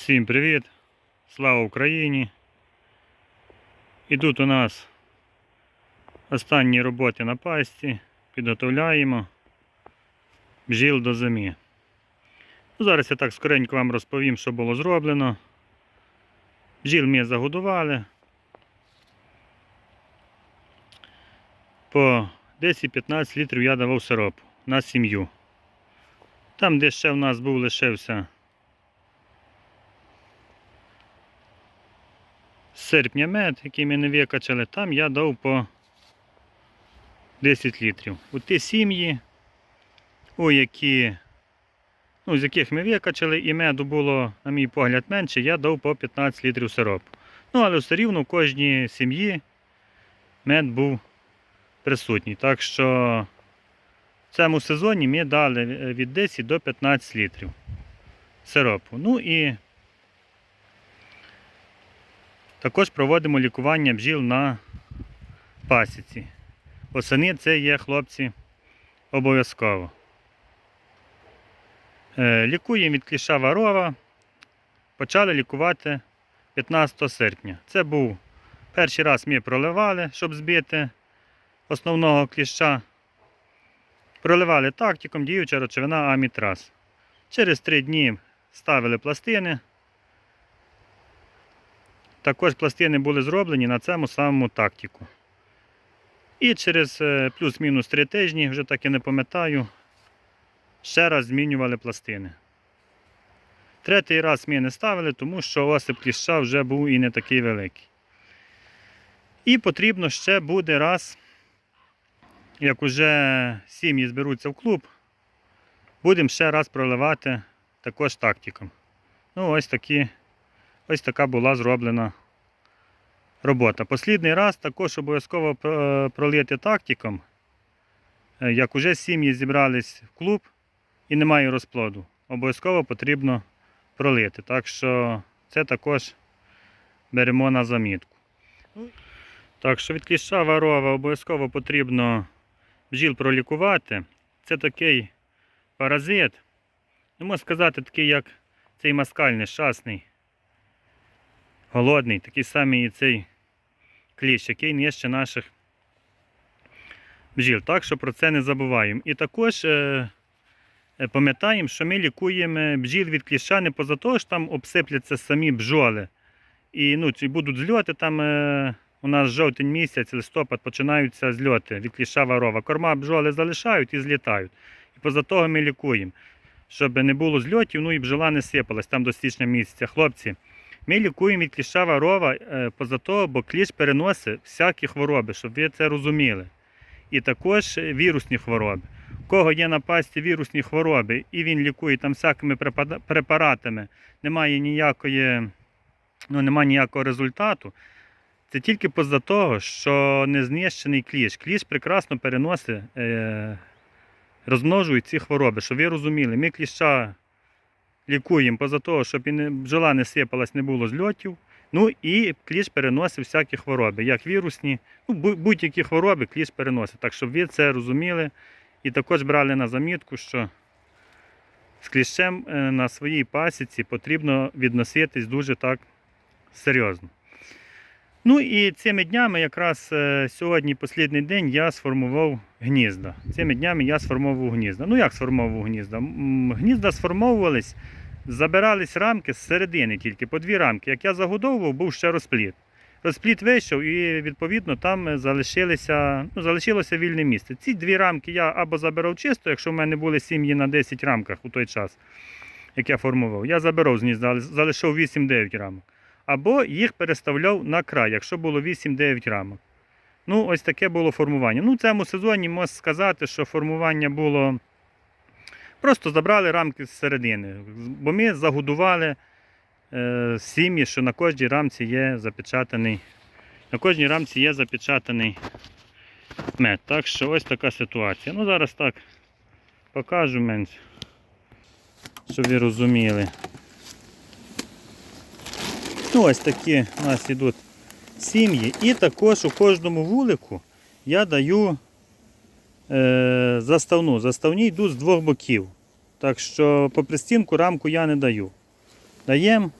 Всім привіт! Слава Україні! І тут у нас останні роботи на пасті. Підготовляємо бджіл до зими. Ну, Зараз я так скоренько вам розповім, що було зроблено. Бджіл ми загодували. По 10-15 літрів я давав сироп на сім'ю. Там, де ще в нас був лишився серпня мед, який ми не викачали, там я дав по 10 літрів. У ті сім'ї, у які, ну, з яких ми викачали, і меду було, на мій погляд, менше, я дав по 15 літрів сиропу. Ну, але все рівно в кожній сім'ї мед був присутній. Так що в цьому сезоні ми дали е, від 10 до 15 літрів сиропу. Ну і також проводимо лікування бджіл на пасіці. Осени це є хлопці обов'язково. Е, Лікуємо від кліша варова. Почали лікувати 15 серпня. Це був перший раз ми проливали, щоб збити основного кліща. Проливали тактиком діюча речовина амітраз. Через 3 дні ставили пластини. Також пластини були зроблені на цьому самому тактику. І через е, плюс-мінус 3 тижні, вже так і не пам'ятаю, ще раз змінювали пластини. Третій раз ми не ставили, тому що осип кліща вже був і не такий великий. І потрібно ще буде раз, як уже сім'ї зберуться в клуб, будемо ще раз проливати також тактиком. Ну, ось такі Ось така була зроблена робота. Послідний раз також обов'язково е, пролити тактиком, е, як уже сім'ї зібрались в клуб і немає розплоду. Обов'язково потрібно пролити. Так що це також беремо на замітку. Так що від кліща варова обов'язково потрібно бджіл пролікувати. Це такий паразит. Ну, можна сказати, такий, як цей маскальний, шасний голодний, такий самий і цей кліщ, який нижче наших бджіл. Так що про це не забуваємо. І також е, е, пам'ятаємо, що ми лікуємо бджіл від кліща не поза того, що там обсипляться самі бджоли. І ну, чи будуть зльоти там. Е, у нас жовтень місяць, листопад починаються зльоти від кліща варова. Корма бджоли залишають і злітають. І поза того ми лікуємо, щоб не було зльотів, ну і бджола не сипалась там до січня місяця. Хлопці, ми лікуємо від кліща варова е, поза того, бо кліщ переносить всякі хвороби, щоб ви це розуміли. І також вірусні хвороби. У кого є на пасті вірусні хвороби, і він лікує там всякими препаратами, немає ніякої, ну, немає ніякого результату. Це тільки поза того, що не знищений кліщ. Кліщ прекрасно переносить, е, розмножує ці хвороби, щоб ви розуміли, ми кліща лікуємо поза того, щоб і не, бджола не сипалась, не було зльотів. Ну і кліщ переносить всякі хвороби, як вірусні, ну, будь-які хвороби кліщ переносить. Так щоб ви це розуміли і також брали на замітку, що з кліщем е, на своїй пасіці потрібно відноситись дуже так серйозно. Ну і цими днями, якраз е, сьогодні, останній день, я сформував гнізда. Цими днями я сформовував гнізда. Ну як сформовував гнізда? Гнізда сформовувались, забирались рамки з середини тільки, по дві рамки. Як я загодовував, був ще розпліт. Розпліт вийшов і відповідно там залишилося, ну, залишилося вільне місце. Ці дві рамки я або забирав чисто, якщо в мене були сім'ї на 10 рамках у той час, як я формував. Я забирав з гнізда, залишив 8-9 рамок або їх переставляв на край, якщо було 8-9 рамок. Ну, ось таке було формування. Ну, в цьому сезоні можна сказати, що формування було. Просто забрали рамки з середини, бо ми загодували е, сім'ї, що на кожній рамці є запечатаний. На кожній рамці є запечатаний мед. Так що ось така ситуація. Ну, зараз так покажу менше, щоб ви розуміли. Ну, ось такі у нас йдуть сім'ї. І також у кожному вулику я даю заставну. Заставні йдуть з двох боків. Так що по пристінку рамку я не даю. Даємо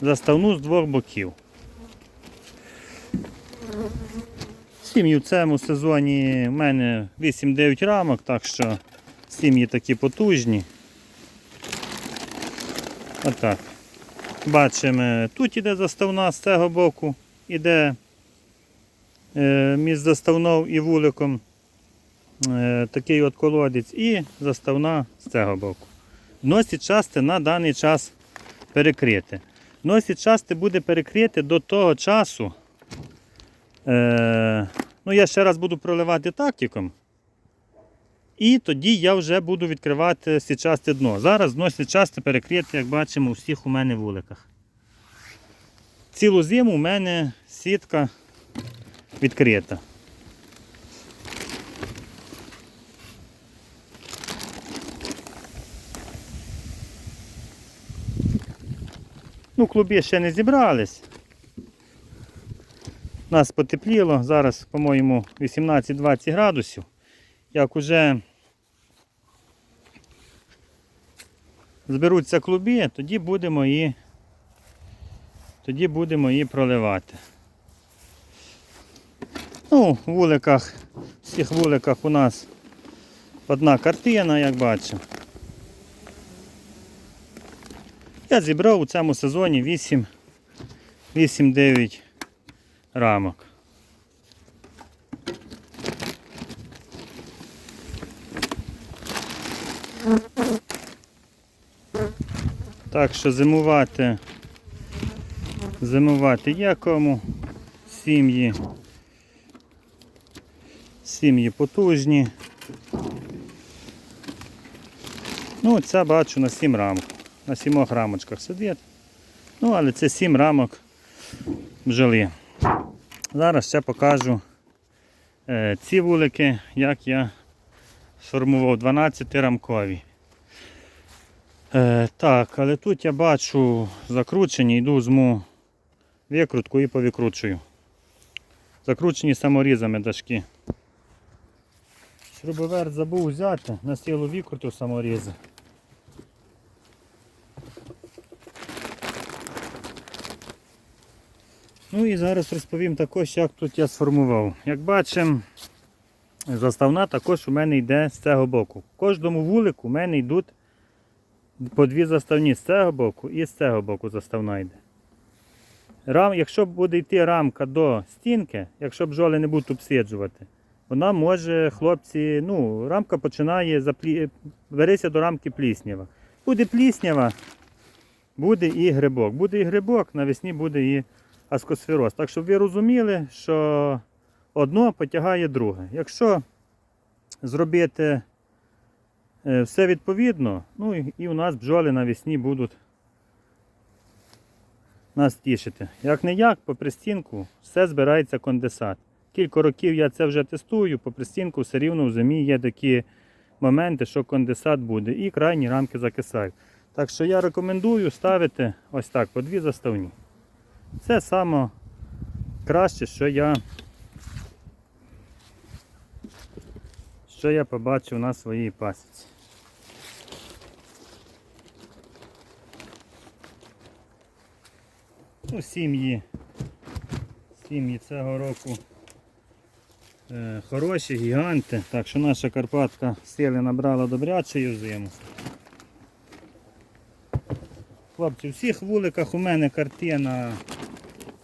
заставну з двох боків. Сім'ї в цьому сезоні в мене 8-9 рамок, так що сім'ї такі потужні. Отак. Бачимо, тут іде заставна з цього боку, іде е, між заставною і вуликом е, такий от колодець і заставна з цього боку. Носить части на даний час перекрите. Носить части буде перекрите до того часу. Е, ну, я ще раз буду проливати тактиком. І тоді я вже буду відкривати січасте дно. Зараз дно січасте перекрите, як бачимо, у всіх у мене вуликах. Цілу зиму у мене сітка відкрита. Ну, клуби ще не зібрались. У нас потепліло, зараз, по-моєму, 18-20 градусів. Як уже зберуться клуби, тоді будемо і тоді будемо її проливати. Ну, в вуликах, всіх вуликах у нас одна картина, як бачимо. Я зібрав у цьому сезоні 8 8-9 рамок. Так що зимувати, зимувати є кому. Сім'ї. Сім'ї потужні. Ну, ця бачу на 7 рамок. На 7 рамочках сидить. Ну, але це 7 рамок бджоли. Зараз ще покажу е, ці вулики, як я сформував 12 рамкові. Е, так, але тут я бачу закручені, йду зму викрутку і повикручую. Закручені саморізами дашки. Шрубоверт забув взяти, на сілу викруту саморізи. Ну і зараз розповім також, як тут я сформував. Як бачимо, заставна також у мене йде з цього боку. В кожному вулику у мене йдуть по дві заставні з цього боку і з цього боку заставна йде. Рам, якщо буде йти рамка до стінки, якщо бджоли не будуть обсиджувати, вона може, хлопці, ну, рамка починає заплі... береться до рамки пліснява. Буде пліснява, буде і грибок. Буде і грибок, навесні буде і аскосфероз. Так щоб ви розуміли, що одно потягає друге. Якщо зробити е, все відповідно, ну і, у нас бджоли навесні будуть нас тішити. Як не як, по пристінку все збирається конденсат. Кілька років я це вже тестую, по пристінку все рівно в зимі є такі моменти, що конденсат буде і крайні рамки закисають. Так що я рекомендую ставити ось так, по дві заставні. Це саме краще, що я що я побачив на своїй пасіці. Ну, сім'ї. Сім'ї цього року е, хороші, гіганти. Так що наша Карпатка сили набрала добрячою зиму. Хлопці, в всіх вуликах у мене картина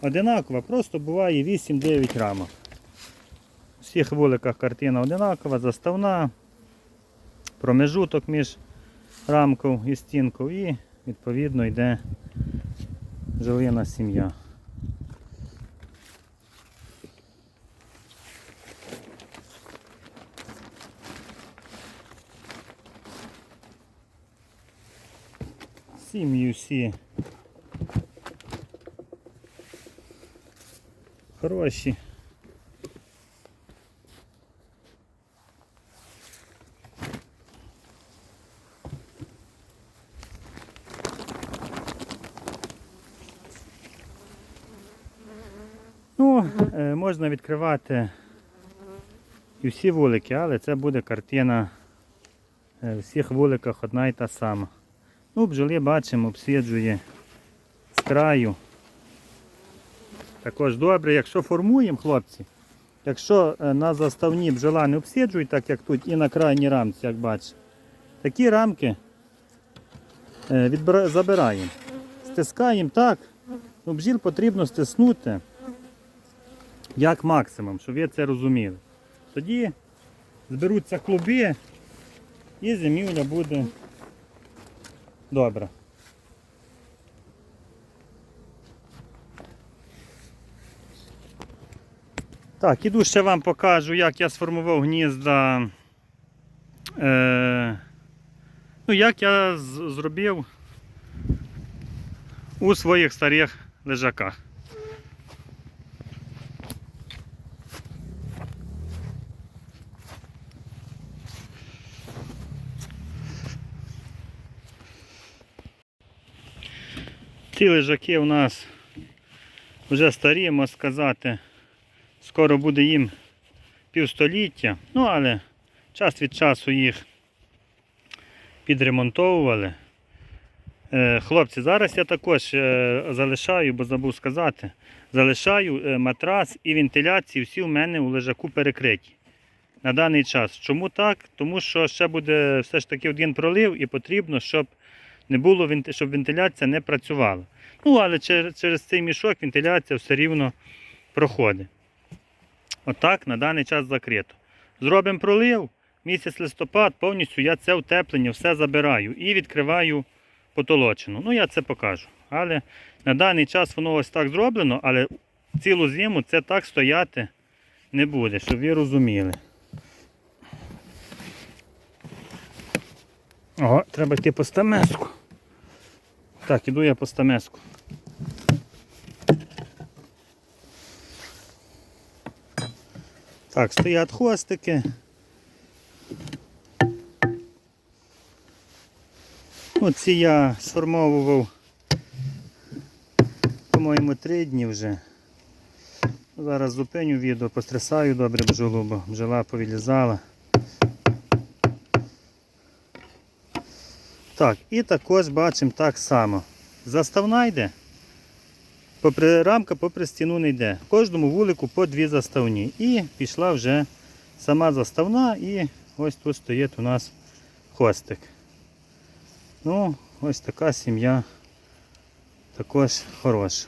одинакова, просто буває 8-9 рамок. У всіх вуликах картина одинакова, заставна, промежуток між рамкою і стінкою і відповідно йде жилина сім'я. Сім'ї всі хороші. Ну, е, можна відкривати і всі вулики, але це буде картина е, в всіх вуликах одна і та сама. Ну, бджоли бачимо, обсіджує краю. Також добре, якщо формуємо, хлопці, якщо е, на заставні бджола не обсиджують, так як тут, і на крайній рамці, як бачите, такі рамки е, відбира- забираємо. Стискаємо так, ну, бджіл потрібно стиснути як максимум, щоб ви це розуміли. Тоді зберуться клуби і зимівля буде добра. Так, іду ще вам покажу, як я сформував гнізда. Е, ну, як я зробив у своїх старих лежаках. Ці лежаки у нас вже старі, можна сказати. Скоро буде їм півстоліття. Ну, але час від часу їх підремонтовували. Е, Хлопці, зараз я також е, залишаю, бо забув сказати, залишаю е, матрас і вентиляцію всі у мене у лежаку перекриті. На даний час. Чому так? Тому що ще буде все ж таки один пролив і потрібно, щоб не було щоб вентиляція не працювала. Ну, але через цей мішок вентиляція все рівно проходить. Отак на даний час закрито. Зробимо пролив, місяць листопад, повністю я це утеплення все забираю і відкриваю потолочину. Ну, я це покажу. Але на даний час воно ось так зроблено, але цілу зиму це так стояти не буде, щоб ви розуміли. Ого, треба йти по стамеску. Так, іду я по стамеску. Так, стоять хвостики. Оці я сформовував, по-моєму, три дні вже. Зараз зупиню відео, пострясаю добре бджолу, бо бджола повилізала. Так, і також бачимо так само. Заставна йде. Попри рамка попри стіну не йде. Кожному вулику по дві заставні. І пішла вже сама заставна і ось тут стоїть у нас хвостик. Ну, ось така сім'я також хороша.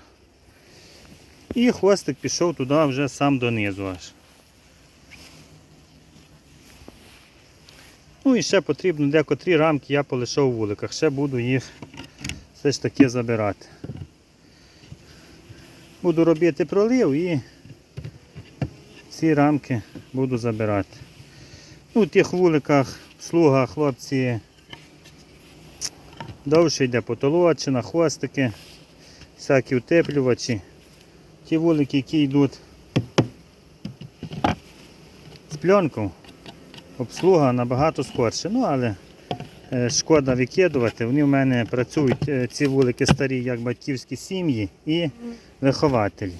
І хвостик пішов туди вже сам донизу аж. Ну і ще потрібно декотрі рамки я полишав у вуликах. Ще буду їх все ж таки забирати. Буду робити пролив і ці рамки буду забирати. Ну, в тих вуликах, слуга, хлопці, довше йде потолочина, хвостики, всякі утеплювачі. Ті вулики, які йдуть з пленком, обслуга набагато скорше. Ну, але шкода викидувати. Вони в мене працюють, е, ці вулики старі, як батьківські сім'ї і вихователі.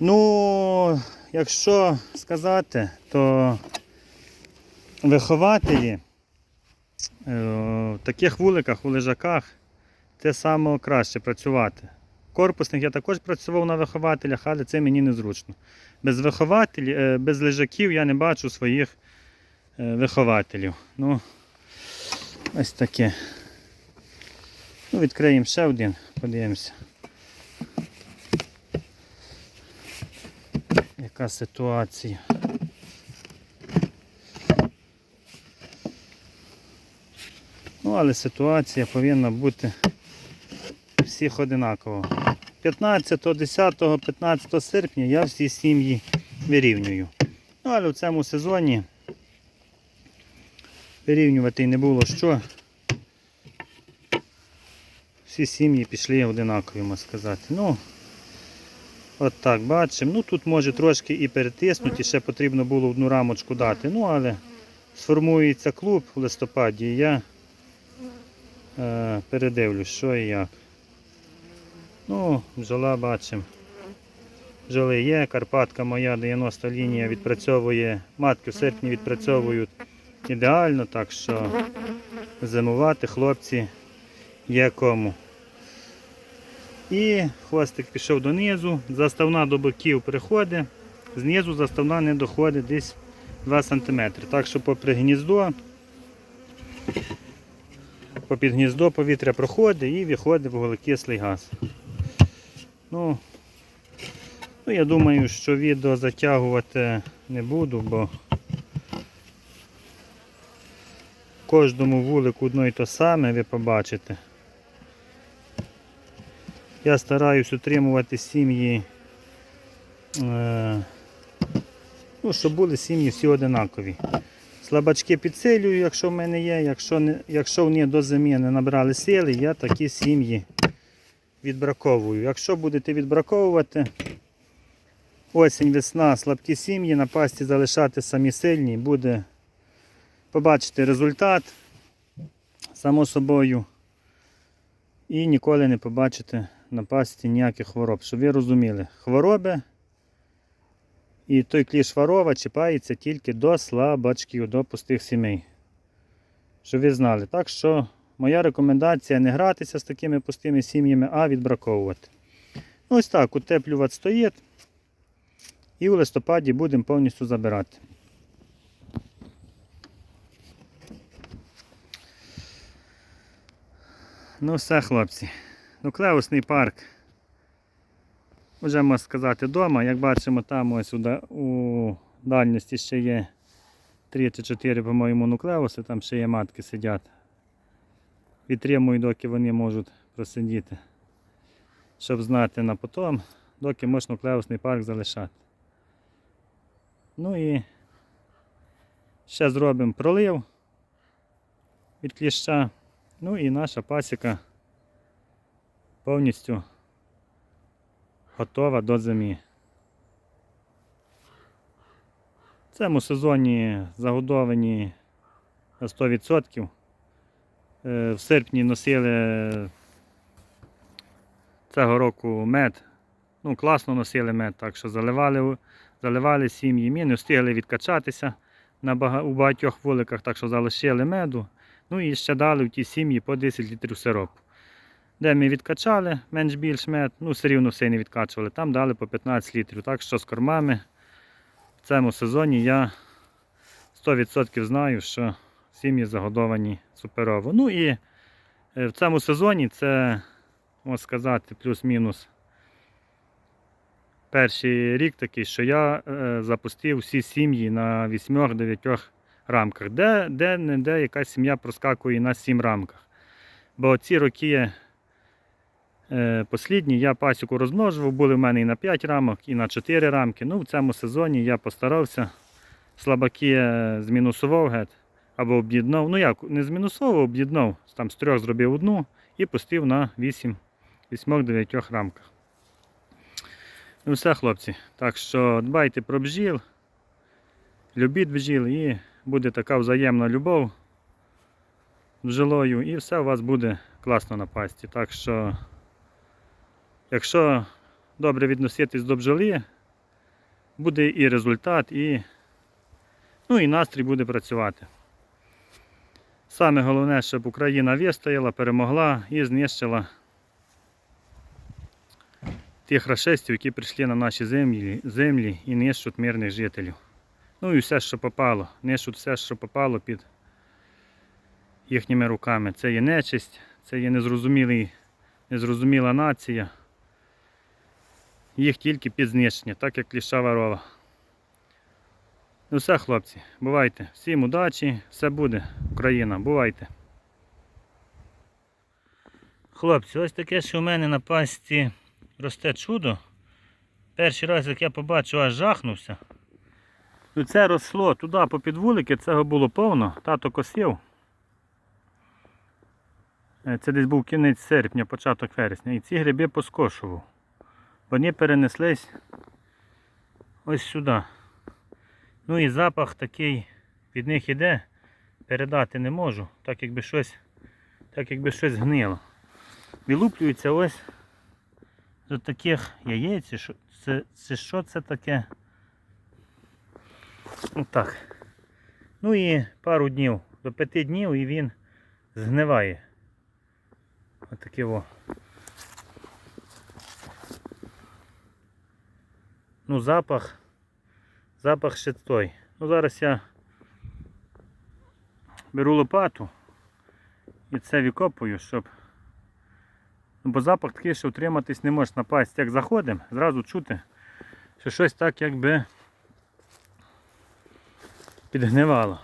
Ну, якщо сказати, то вихователі е, в таких вуликах, у лежаках, це саме краще працювати. Корпусних я також працював на вихователях, але це мені незручно. Без вихователів, е, без лежаків я не бачу своїх е, вихователів. Ну, ось таке. Ну, відкриємо ще один, подивимося. Яка ситуація? Ну, але ситуація повинна бути всіх одинаково. 15, 10, 15 серпня я всі сім'ї вирівнюю. Ну, але в цьому сезоні вирівнювати не було що. Всі сім'ї пішли одинакові, можна сказати. Ну, от так бачимо. Ну тут може трошки і перетиснути, ще потрібно було одну рамочку дати. Ну, але сформується клуб в листопаді і я е, передивлюсь, що і як. Ну, бджола бачимо. Бджоли є, Карпатка моя 90 лінія відпрацьовує, матки в серпні відпрацьовують ідеально, так що зимувати хлопці є кому. І хвостик пішов донизу, заставна до боків приходить, знизу заставна не доходить десь 2 см. Так що попри гніздо, попід гніздо повітря проходить і виходить вуглекислий газ. Ну, ну, я думаю, що відео затягувати не буду, бо кожному вулику одно і то саме ви побачите. Я стараюсь утримувати сім'ї, е, ну, щоб були сім'ї всі одинакові. Слабачки підсилюю, якщо в мене є, якщо, не, якщо вони до зими не набрали сили, я такі сім'ї відбраковую. Якщо будете відбраковувати, осінь, весна, слабкі сім'ї, на пасті залишати самі сильні, буде побачити результат, само собою, і ніколи не побачите на пасті ніяких хвороб. Щоб ви розуміли, хвороби і той кліш варова чіпається тільки до слабачків, до пустих сімей. Щоб ви знали. Так що моя рекомендація не гратися з такими пустими сім'ями, а відбраковувати. Ось так, утеплювати стоїть. І у листопаді будемо повністю забирати. Ну все, хлопці. Нуклеусний парк. Вже можна сказати вдома. Як бачимо, там ось у, дальності ще є 3 чи 4, по-моєму, нуклеуси, там ще є матки сидять. Відтримую, доки вони можуть просидіти. Щоб знати на потом, доки можна нуклеусний парк залишати. Ну і ще зробимо пролив від кліща. Ну і наша пасіка повністю готова до зими. В цьому сезоні загодовані на 100%. Е, В серпні носили цього року мед. Ну, класно носили мед, так що заливали, заливали сім'ї. Ми не встигли відкачатися на бага- у багатьох вуликах, так що залишили меду. Ну і ще дали в ті сім'ї по 10 літрів сиропу. Де ми відкачали менш-більш мед, ну все рівно все не відкачували, там дали по 15 літрів. Так що з кормами в цьому сезоні я 100% знаю, що сім'ї загодовані суперово. Ну і е, в цьому сезоні це, можна сказати, плюс-мінус перший рік такий, що я е, запустив всі сім'ї на 8-9 рамках. Де, де не де якась сім'я проскакує на 7 рамках. Бо ці роки е, послідні я пасіку розмножував, були в мене і на 5 рамок, і на 4 рамки. Ну, в цьому сезоні я постарався слабаки е, змінусував геть або об'єднав. Ну як, не змінусував, об'єднав. Там з трьох зробив одну і пустив на 8 8-9 рамках. Ну все, хлопці. Так що дбайте про бджіл, любіть бджіл і буде така взаємна любов з бджолою, і все у вас буде класно на пасті. Так що, якщо добре відноситись до бджоли, буде і результат, і, ну, і настрій буде працювати. Саме головне, щоб Україна вистояла, перемогла і знищила тих рашистів, які прийшли на наші землі, землі і нищуть мирних жителів. Ну і все, що попало. Нищуть все, що попало під їхніми руками. Це є нечисть, це є незрозумілий, незрозуміла нація. Їх тільки під знищення, так як кліша ворова. Ну все, хлопці, бувайте. Всім удачі, все буде, Україна, бувайте. Хлопці, ось таке, що у мене на пасті росте чудо. Перший раз, як я побачив, аж жахнувся. Ну це росло туди по підвулики, цього було повно, тато косив. Е, Це десь був кінець серпня, початок вересня. І ці гриби поскошував. Вони перенеслись ось сюди. Ну і запах такий від них іде, передати не можу, так якби щось, так якби щось гнило. Вилуплюється ось з таких яєць. це, це що це таке? Отак. Ну і пару днів, до п'яти днів і він згниває. Отаке во. Ну, запах. Запах ще той. Ну зараз я беру лопату і це викопую, щоб... Ну, Бо запах такий, що утриматись не можеш напасть, як заходимо, зразу чути, що щось так якби Bir de ne bağlı?